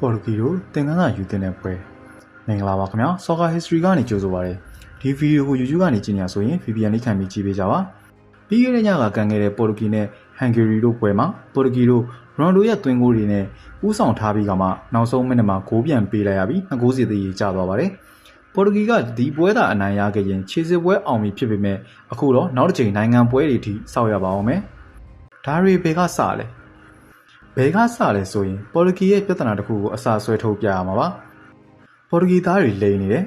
ပေါ်တူဂီတို့သင်ခန်းစာယူတင်တဲ့ပွဲမင်္ဂလာပါခင်ဗျာ Soccer History ကနေကြိုဆိုပါရစေဒီဗီဒီယိုကို YouTube ကနေကြည့်နေရဆိုရင် VPN လေးခံပြီးကြည့်ပေးကြပါပြီးခဲ့တဲ့ညကကန်ခဲ့တဲ့ပေါ်တူဂီနဲ့ဟန်ဂေရီတို့ပွဲမှာပေါ်တူဂီတို့ရွန်ဒိုရဲ့သွင်းဂိုးတွေနဲ့ဥဆောင်ထားပြီးကမှနောက်ဆုံးမိနစ်မှာဂိုးပြန်ပေးလိုက်ရပြီး2ဂိုးစီသေးကျသွားပါတယ်ပေါ်တူဂီကဒီပွဲသာအနိုင်ရခဲ့ရင်ခြေစစ်ပွဲအောင်ပြီဖြစ်ပေမဲ့အခုတော့နောက်တစ်ချိန်နိုင်ငံပွဲတွေထိစောက်ရပါအောင်မယ်ဒါရီဘေကစလဲ ဘယ်ကစလဲဆိုရင်ပေါ်တူဂီရဲ့ပြဿနာတစ်ခုကိုအစာဆွဲထုတ်ပြရမှာပါပေါ်တူဂီသားတွေလိမ့်နေတယ်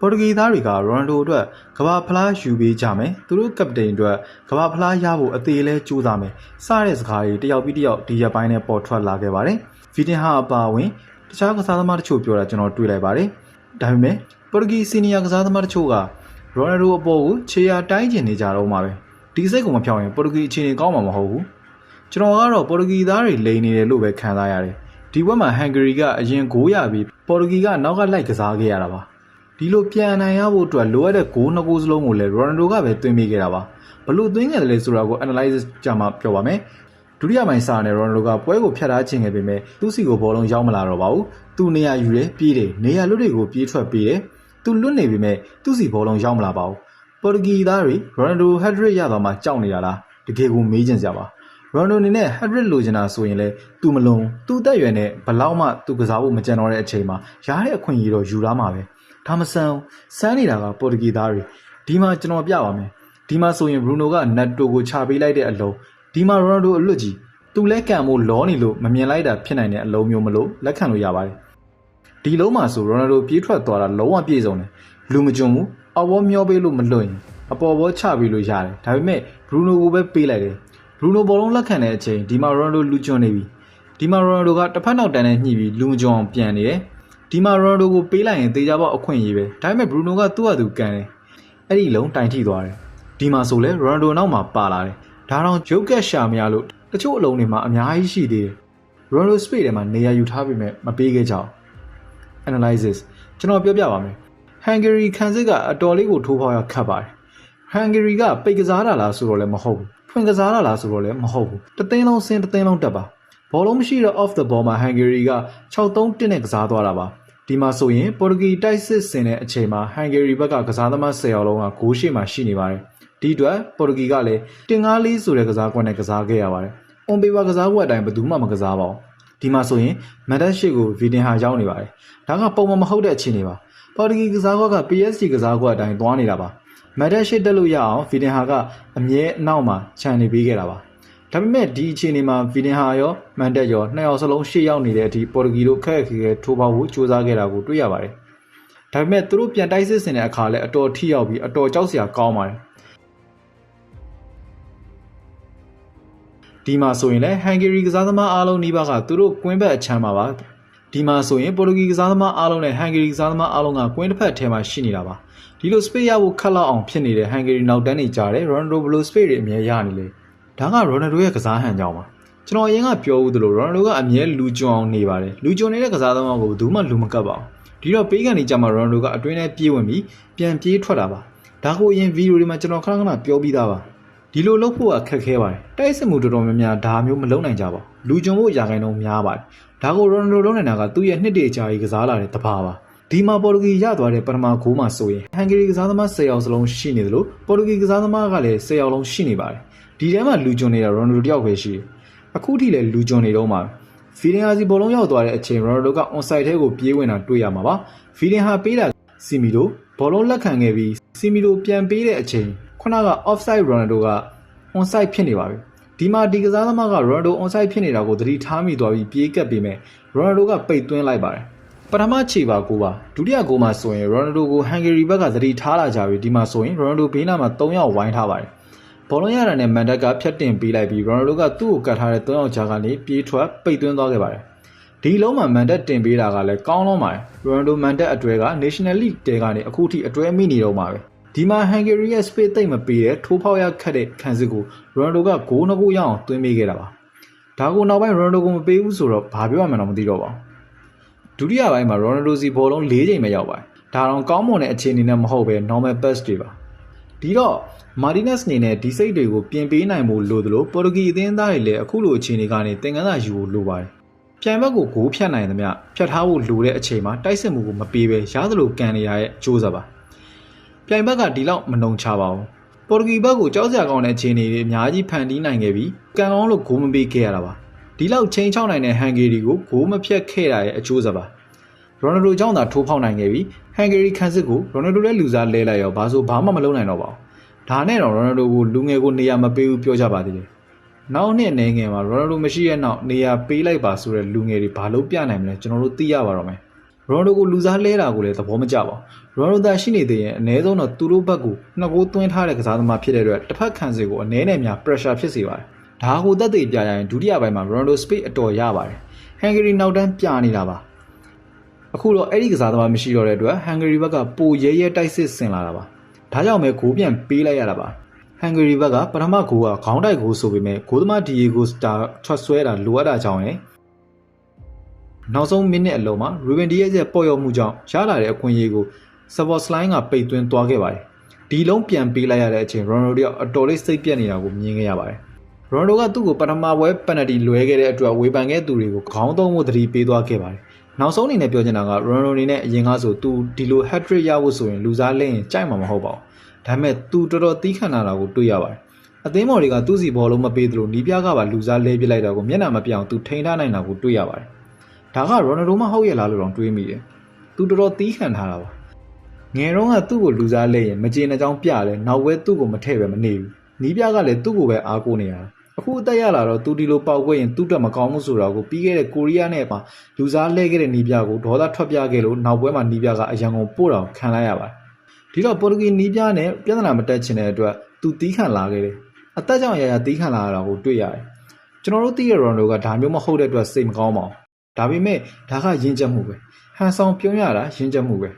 ပေါ်တူဂီသားတွေကရိုနန်ဒိုအတွက်ကမ္ဘာဖလားယူပေးကြမယ်သူတို့ကပတိန်အတွက်ကမ္ဘာဖလားရဖို့အသေးလဲကြိုးစားမယ်စတဲ့စကားတွေတယောက်ပြီးတယောက်ဒီရက်ပိုင်းနဲ့ပေါ်ထွက်လာခဲ့ပါတယ်ဗီတင်ဟာအပါအဝင်တခြားကစားသမားတချို့ပြောတာကျွန်တော်တွေ့လိုက်ပါတယ်ဒါပေမဲ့ပေါ်တူဂီစီနီယာကစားသမားတချို့ကရိုနယ်ဒိုအပေါ်ကိုခြေရာတိုင်းကျင်နေကြတော့မှာပဲဒီစိတ်ကိုမဖြောင်းရင်ပေါ်တူဂီအခြေအနေကောင်းမှာမဟုတ်ဘူး ကျွန်တော်ကတော့ပေါ်တူဂီသားတွေလိန်နေတယ်လို့ပဲခံစားရတယ်ဒီဘက်မှာဟန်ဂရီကအရင်ဂိုးရပြီးပေါ်တူဂီကနောက်ကလိုက်ကစားခဲ့ရတာပါဒီလိုပြန်နိုင်ရဖို့အတွက်လိုအပ်တဲ့ဂိုးနှစ်ဂိုးစလုံးကိုလည်းရိုနယ်ဒိုကပဲသွင်းပေးခဲ့တာပါဘလို့သွင်းခဲ့တယ်လဲဆိုတာကို analysis ကြမှာပြောပါမယ်ဒုတိယပိုင်းစာနဲ့ရိုနယ်ဒိုကပွဲကိုဖျက်ထားခြင်းခဲ့ပေမဲ့သူ့စီကိုဘောလုံးရောက်မလာတော့ပါဘူးသူ့နေရာယူတယ်ပြေးတယ်နေရာလွတ်တွေကိုပြေးထွက်ပေးတယ်သူလွတ်နေပေမဲ့သူ့စီဘောလုံးရောက်မလာပါဘူးပေါ်တူဂီသားတွေရိုနယ်ဒိုဟက်ဒရစ်ရသွားမှကြောက်နေတာလားတကယ်ကိုမေးချင်စရာပါ ရိုနယ်ဒိုအနေနဲ့ဟက်ဒရစ်လိုချင်တာဆိုရင်လည်းသူမလုံးသူ့တက်ရွယ်နဲ့ဘလောက်မှသူကစားဖို့မကြံတော့တဲ့အချိန်မှာရားတဲ့အခွင့်အရေးတော့ယူလာမှာပဲဒါမဆန်စမ်းနေတာကပေါ်တူဂီသားတွေဒီမှာကျွန်တော်ပြပါမယ်ဒီမှာဆိုရင်ဘရူနိုကနတ်တိုကိုချပေးလိုက်တဲ့အလုံးဒီမှာရိုနယ်ဒိုအလွတ်ကြီးသူလဲကံမို့လောနေလို့မမြင်လိုက်တာဖြစ်နိုင်တဲ့အလုံးမျိုးမလို့လက်ခံလို့ရပါတယ်ဒီလုံးမှာဆိုရိုနယ်ဒိုပြေးထွက်သွားတာလုံးဝပြည့်စုံတယ်လူမကြုံဘူးအော်ဘောမျောပေးလို့မလွတ်ရင်အပေါ်ဘောချပေးလို့ရတယ်ဒါပေမဲ့ဘရူနိုကိုပဲပေးလိုက်တယ် ဘရူနိုဘောလုံးလက်ခံတဲ့အချိန်ဒီမာရိုနယ်ဒိုလူကျွန်းနေပြီဒီမာရိုနယ်ဒိုကတစ်ဖက်နောက်တန်းနဲ့ညှိပြီးလူမကျွန်းအောင်ပြန်နေတယ်ဒီမာရိုနယ်ဒိုကိုပေးလိုက်ရင်တေချာပေါက်အခွင့်အရေးပဲဒါပေမဲ့ဘရူနိုကသူ့ဟာသူကန်တယ်အဲ့ဒီလုံးတိုင်ထိသွားတယ်ဒီမှာဆိုလဲရိုနယ်ဒိုနောက်မှာပါလာတယ်ဒါတော့ဂျုတ်ကက်ရှာမရလို့တချို့အလုံးတွေမှာအများကြီးရှိသေးတယ်ရိုနယ်ဒိုစပိတ်ထဲမှာနေရာယူထားပေမဲ့မပေးခဲ့ကြအောင် analysis ကျွန်တော်ပြောပြပါမယ်ဟန်ဂေရီခံစစ်ကအတော်လေးကိုထိုးဖောက်ရခတ်ပါတယ်ဟန်ဂေရီကပိတ်ကစားတာလားဆိုတော့လည်းမဟုတ်ဘူး ဖွင့်ကစားတာလားဆိုတော့လည်းမဟုတ်ဘူးတသိန်းလုံးစင်တသိန်းလုံးတက်ပါဘောလုံးမရှိတော့ off the ball မှာဟန်ဂေရီက6-3နဲ့ကစားသွားတာပါဒီမှာဆိုရင်ပေါ်တူဂီတိုက်စစ်ဆင်တဲ့အချိန်မှာဟန်ဂေရီဘက်ကကစားသမား10ယောက်လုံးကဂိုးရှိမှရှိနေပါတယ်ဒီအတွက်ပေါ်တူဂီကလည်းတင်ကားလေးဆိုတဲ့ကစားကွက်နဲ့ကစားခဲ့ရပါတယ်အွန်ပေပါကစားကွက်အတိုင်းဘယ်သူမှမကစားပါဘူးဒီမှာဆိုရင်မန်ဒက်ရှစ်ကိုဗီတင်ဟာရောက်နေပါတယ်ဒါကပုံမှန်မဟုတ်တဲ့အခြေအနေပါပေါ်တူဂီကစားကွက်က PSG ကစားကွက်အတိုင်းသွားနေတာပါ မန်ဒက်ရှစ်တက်လို့ရအောင်ဗီတင်ဟာကအမြဲအနောက်မှာခြံနေပေးခဲ့တာပါဒါပေမဲ့ဒီအခြေအနေမှာဗီတင်ဟာရောမန်တက်ရောနှစ်ယောက်စလုံးရှေ့ရောက်နေတဲ့အထိပေါ်တူဂီတို့ခက်ခဲခဲထိုးပေါက်ဖို့ကြိုးစားခဲ့တာကိုတွေ့ရပါတယ်ဒါပေမဲ့သူတို့ပြန်တိုက်စစ်ဆင်တဲ့အခါလဲအတော်ထိရောက်ပြီးအတော်ကြောက်စရာကောင်းပါတယ်ဒီမှာဆိုရင်လည်းဟန်ဂေရီကစားသမားအားလုံးနှိပါကသူတို့ကွင်းဘက်အချမ်းမှာပါ ဒီမှာဆိုရင်ပေါ်တူဂီကစားသမားအားလုံးနဲ့ဟန်ဂေရီကစားသမားအားလုံးကကွင်းတစ်ဖက်ထဲမှာရှိနေတာပါဒီလိုစပိတ်ရဖို့ခက်လောက်အောင်ဖြစ်နေတဲ့ဟန်ဂေရီနောက်တန်းနေကြတယ်ရိုနယ်ဒိုဘလိုစပိတ်တွေအမြဲရနေလေဒါကရိုနယ်ဒိုရဲ့ကစားဟန်ကြောင်းပါကျွန်တော်အရင်ကပြောဦးသလိုရိုနယ်ဒိုကအမြဲလူကျွံအောင်နေပါတယ်လူကျွံနေတဲ့ကစားသမားကိုဘယ်သူမှလူမကပ်ပါဘူးဒီတော့ပေးကန်နေကြမှာရိုနယ်ဒိုကအတွင်းထဲပြေးဝင်ပြီးပြန်ပြေးထွက်တာပါဒါကိုအရင်ဗီဒီယိုတွေမှာကျွန်တော်ခဏခဏပြောပြီးသားပါ ဒီလိုလုပ်ဖို့ကခက်ခဲပါတယ်တိုက်စစ်မှုတော်တော်များများဒါမျိုးမလုပ်နိုင်ကြပါဘူးလူကျွံဖို့ရာခိုင်နှုန်းများပါတယ်ဒါကိုရိုနယ်ဒိုလုံးနေတာကသူ့ရဲ့နှစ်တည်းအကြာကြီးကစားလာတဲ့တဘာပါဒီမှာပေါ်တူဂီရသွားတဲ့ပထမဂိုးမှာဆိုရင်ဟန်ဂေရီကစားသမား10ယောက်စလုံးရှိနေတယ်လို့ပေါ်တူဂီကစားသမားကလည်း10ယောက်လုံးရှိနေပါတယ်ဒီထဲမှာလူကျွံနေတာရိုနယ်ဒိုတယောက်ပဲရှိတယ်အခုထိလည်းလူကျွံနေတော့မှာဖီဒင်ဟာစီဘောလုံးရောက်သွားတဲ့အချိန်ရိုနယ်ဒိုက onside ထဲကိုပြေးဝင်တာတွေ့ရမှာပါဖီဒင်ဟာပေးတာစီမီတိုဘောလုံးလက်ခံခဲ့ပြီးစီမီတိုပြန်ပေးတဲ့အချိန် ခုနက offside ရိုနယ်ဒိုက onside ဖြစ်နေပါပြီဒီမှာဒီကစားသမားကရိုနယ်ဒို onside ဖြစ်နေတာကိုသတိထားမိသွားပြီးပြေးကပ်ပြီးမဲ့ရိုနယ်ဒိုကပိတ်သွင်းလိုက်ပါတယ်ပထမခြေပါကိုပါဒုတိယဂိုးမှာဆိုရင်ရိုနယ်ဒိုကိုဟန်ဂေရီဘက်ကသတိထားလာကြပြီဒီမှာဆိုရင်ရိုနယ်ဒိုဘေးနားမှာ3ယောက်ဝိုင်းထားပါတယ်ဘောလုံးရတာနဲ့မန်ဒက်ကဖြတ်တင်ပေးလိုက်ပြီးရိုနယ်ဒိုကသူ့ကိုကတ်ထားတဲ့3ယောက်ကြားကနေပြေးထွက်ပိတ်သွင်းသွားခဲ့ပါတယ်ဒီလုံးမှာမန်ဒက်တင်ပေးတာကလည်းကောင်းလုံးပါတယ်ရိုနယ်ဒိုမန်ဒက်အတွဲက National League တဲကနေအခုထိအတွဲမိနေတော့မှာပဲ ဒီမှာဟန်ဂေရီရဲ့ space သိမ့်မပေးတဲ့ထိုးဖောက်ရခတ်တဲ့ခံစစ်ကိုရိုနယ်ဒိုကဂိုးနှစ်ခုရအောင်သွင်းပေးခဲ့တာပါဒါကိုနောက်ပိုင်းရိုနယ်ဒိုကမပေးဘူးဆိုတော့ဘာပြောရမှန်းတော့မသိတော့ပါဘူးဒုတိယပိုင်းမှာရိုနယ်ဒိုစီဘောလုံး၄ချိန်ပဲရောက်ပါတယ်။ဒါတော့ကောင်းမွန်တဲ့အခြေအနေနဲ့မဟုတ်ပဲ normal pass တွေပါ။ဒီတော့ Martinez အနေနဲ့ဒီစိတ်တွေကိုပြင်ပေးနိုင်ဖို့လိုသလိုပေါ်တူဂီအသင်းသားတွေလည်းအခုလိုအခြေအနေကနေသင်ခန်းစာယူဖို့လိုပါတယ်။ပြပြိုင်ဘက်ကိုဂိုးဖြတ်နိုင်သမျှဖြတ်ထားဖို့လိုတဲ့အချိန်မှာတိုက်စစ်မှုကိုမပေးဘဲရားသလိုကန်နေရရဲ့အကျိုးဆက်ပါ ပြိုင်ဘက်ကဒီလောက်မနှုံချပါဘူးပေါ်တူဂီဘက်ကိုကြောက်စရာကောင်းတဲ့အခြေအနေတွေအများကြီးဖန်တီးနိုင်ခဲ့ပြီးကန်ကောင်းလို့ဂိုးမပေးခဲ့ရတာပါဒီလောက်ချိန်ချောက်နိုင်တဲ့ဟန်ဂေရီကိုဂိုးမဖြတ်ခဲ့တာရဲ့အကျိုးဆက်ပါရိုနယ်ဒိုကြောင့်သာထိုးဖောက်နိုင်ခဲ့ပြီးဟန်ဂေရီခန်းစစ်ကိုရိုနယ်ဒိုလည်းလူစားလဲလိုက်ရောဘာလို့ဘာမှမလုပ်နိုင်တော့ပါဘူးဒါနဲ့တော့ရိုနယ်ဒိုကိုလူငယ်ကိုနေရာမပေးဘူးပြောကြပါသေးတယ်နောက်နှစ်အနေငယ်မှာရိုနယ်ဒိုမရှိရဲ့နောက်နေရာပေးလိုက်ပါဆိုတဲ့လူငယ်တွေဘာလို့ပြနိုင်မလဲကျွန်တော်တို့သိရပါတော့မယ် ရိုနယ်ဒိုကိုလူစားလဲတာကိုလည်းသဘောမကျပါဘူးရိုနယ်ဒိုသာရှိနေသေးရင်အနည်းဆုံးတော့သူတို့ဘက်ကိုနှစ်ကိုသွင်းထားတဲ့ကစားသမားဖြစ်တဲ့အတွက်တစ်ဖက်ခံစီကိုအနည်းနဲ့များ pressure ဖြစ်စေပါတယ်ဒါကိုသက်သေပြရရင်ဒုတိယပိုင်းမှာရိုနယ်ဒို space အတော်ရပါတယ်ဟန်ဂရီနောက်တန်းပြနေတာပါအခုတော့အဲ့ဒီကစားသမားမရှိတော့တဲ့အတွက်ဟန်ဂရီဘက်ကပိုရဲရဲတိုက်စစ်ဆင်လာတာပါဒါကြောင့်ပဲဂိုးပြန်ပေးလိုက်ရတာပါဟန်ဂရီဘက်ကပထမဂိုးကခေါင်းတိုက်ဂိုးဆိုပေမဲ့ဂိုးသမားဒီယေဂိုစတာထွက်ဆွဲတာလိုအပ်တာကြောင့်ရယ် နောက်ဆုံးမိနစ်အလုံးမှာရူဘင်ဒီယက်ရဲ့ပေါ်ရောက်မှုကြောင့်ရလာတဲ့အခွင့်အရေးကိုဆပ်ဘော့စလိုင်းကပိတ်သွင်းသွားခဲ့ပါတယ်ဒီလုံးပြန်ပေးလိုက်ရတဲ့အချိန်ရိုနယ်ဒိုကအတော်လေးစိတ်ပြက်နေတာကိုမြင်ခဲ့ရပါတယ်ရိုနယ်ဒိုကသူ့ကိုပထမပွဲပယ်နတီလွဲခဲ့တဲ့အတွက်ဝေဖန်ခဲ့သူတွေကိုခေါင်းသုံးဖို့သတိပေးသွားခဲ့ပါတယ်နောက်ဆုံးအနေနဲ့ပြောချင်တာကရိုနယ်ဒိုအနေနဲ့အရင်ကဆိုသူဒီလို hat trick ရဖို့ဆိုရင်လူစားလဲရင်ကြိုက်မှာမဟုတ်ပါဘူးဒါပေမဲ့သူတော်တော်တီးခံလာတာကိုတွေ့ရပါတယ်အသင်းမော်တွေကသူ့စီဘောလုံးမပေးသလိုနီးပြားကပါလူစားလဲပစ်လိုက်တာကိုမျက်နှာမပြောင်သူထိန်ထားနိုင်တာကိုတွေ့ရပါတယ် ဒါကရိုနယ်ဒိုမဟုတ်ရဲ့လားလို့တော့တွေးမိတယ်သူတော်တော်တီးခံထားတာပါငယ်တော့ကသူ့ကိုလူစားလဲရင်မကြေနှကြောင်းပြလဲနောက်ဝဲသူ့ကိုမထည့်ပဲမနေဘူးနီးပြားကလည်းသူ့ကိုပဲအားကိုးနေရတာအခုအသက်ရလာတော့သူဒီလိုပေါက်ခွင့်ရင်သူ့တက်မကောင်းမှုဆိုတာကိုပြီးခဲ့တဲ့ကိုရီးယားနဲ့ပါလူစားလဲခဲ့တဲ့နီးပြားကိုဒေါသထွက်ပြခဲ့လို့နောက်ပွဲမှာနီးပြားကအရန်ကုန်ပို့တော်ခံလိုက်ရပါတယ်ဒီတော့ပေါ်တူဂီနီးပြားနဲ့ပြဿနာမတက်ချင်တဲ့အတွက်သူတီးခံလာခဲ့တယ်အသက်ကြောင့်ရရတီးခံလာရတာကိုတွေ့ရတယ်ကျွန်တော်တို့သိရရိုနယ်ဒိုကဒါမျိုးမဟုတ်တဲ့အတွက်စိတ်မကောင်းပါဘူး ဒါပေမဲ့ဒါကယဉ်ချက်မှုပဲဟန်ဆောင်ပြုံးရတာယဉ်ချက်မှုပဲ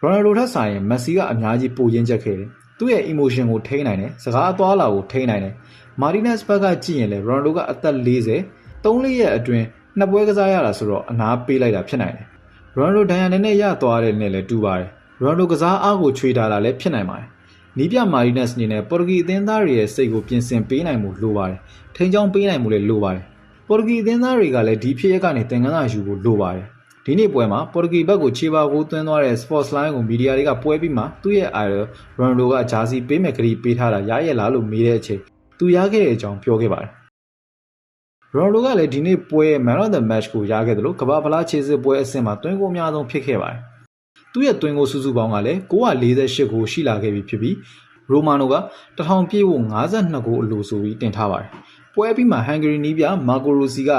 ရိုနယ်ဒိုထက်ဆိုင်ရင်မက်ဆီကအများကြီးပိုယဉ်ချက်ခဲ့တယ်သူ့ရဲ့ emotion ကိုထိန်းနိုင်တယ်စကားအသွားအလာကိုထိန်းနိုင်တယ်မာတီနက်စ်ဘက်ကကြည့်ရင်လည်းရိုနယ်ဒိုကအသက်40 3ရက်အတွင်းနှစ်ပွဲကစားရတာဆိုတော့အနာပေးလိုက်တာဖြစ်နိုင်တယ်ရိုနယ်ဒိုဒိုင်ယာနဲ့နဲ့ရသွားတဲ့နဲ့လည်းတူပါတယ်ရိုနယ်ဒိုကစားအားကိုချွေထားတာလည်းဖြစ်နိုင်ပါတယ်နီးပြမာရီနက်စ်အနေနဲ့ပေါ်တူဂီအသင်းသားတွေရဲ့စိတ်ကိုပြင်ဆင်ပေးနိုင်မှုလိုပါတယ်။ထိန်းချောင်းပေးနိုင်မှုလည်းလိုပါတယ်။ ပေါ်တူဂီအသင်းသားတွေကလည်းဒီဖြစ်ရက်ကနေသင်ခန်းစာယူဖို့လိုပါတယ်။ဒီနေ့ပွဲမှာပေါ်တူဂီဘက်ကိုခြေပါကိုသွင်းသွားတဲ့ Sports Line ကိုမီဒီယာတွေကပွဲပြီးမှသူ့ရဲ့ idol Ronaldo ကဂျာစီပေးမဲ့ကလေးပေးထားတာရရဲ့လားလို့မေးတဲ့အချိန်သူရခဲ့တဲ့အကြောင်းပြောခဲ့ပါတယ်။ Ronaldo ကလည်းဒီနေ့ပွဲ Man of the Match ကိုရခဲ့တယ်လို့ကမ္ဘာဖလားခြေစစ်ပွဲအဆင့်မှာတွင်းကိုအများဆုံးဖြစ်ခဲ့ပါတယ်။သူ့ရဲ့တွင်းကိုစုစုပေါင်းကလည်း948ကိုရှိလာခဲ့ပြီဖြစ်ပြီးရိုမာနိုက1000ပြည့်ဖို့52ကိုအလိုဆိုပြီးတင်ထားပါတယ်။ ပွဲပြီးမှဟန်ဂရီနီးပြမာကိုရိုစီက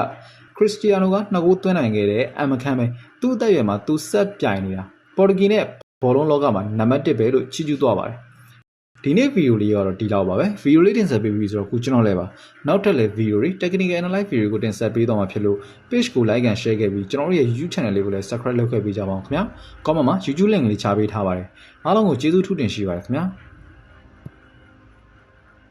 ခရစ္စတီယာနိုက2ဂိုးသွင်းနိုင်ခဲ့တဲ့အမခမ်းပဲသူ့အသက်အရွယ်မှာသူဆက်ပြိုင်နေတာပေါ်တူဂီနဲ့ဘောလုံးလောကမှာနံပါတ်1ပဲလို့ချီးကျူးသွားပါတယ်။ဒီနေ့ဗီဒီယိုလေးကတော့ဒီလောက်ပါပဲဗီဒီယိုလေးတင်ဆက်ပေးပြီးဆိုတော့ခုကျွန်တော်လည်းပါနောက်ထပ်လည်းဗီဒီယိုတွေ technical analyze ဗီဒီယိုကိုတင်ဆက်ပေးတော့မှာဖြစ်လို့ page ကို like and share ခဲ့ပြီးကျွန်တော်တို့ရဲ့ YouTube channel လေးကိုလည်း subscribe လုပ်ခဲ့ပေးကြပါဦးခင်ဗျာ comment မှာ YouTube link လေးချပေးထားပါတယ်အားလုံးကိုကျေးဇူးထူးတင်ရှိပါတယ်ခင်ဗျာ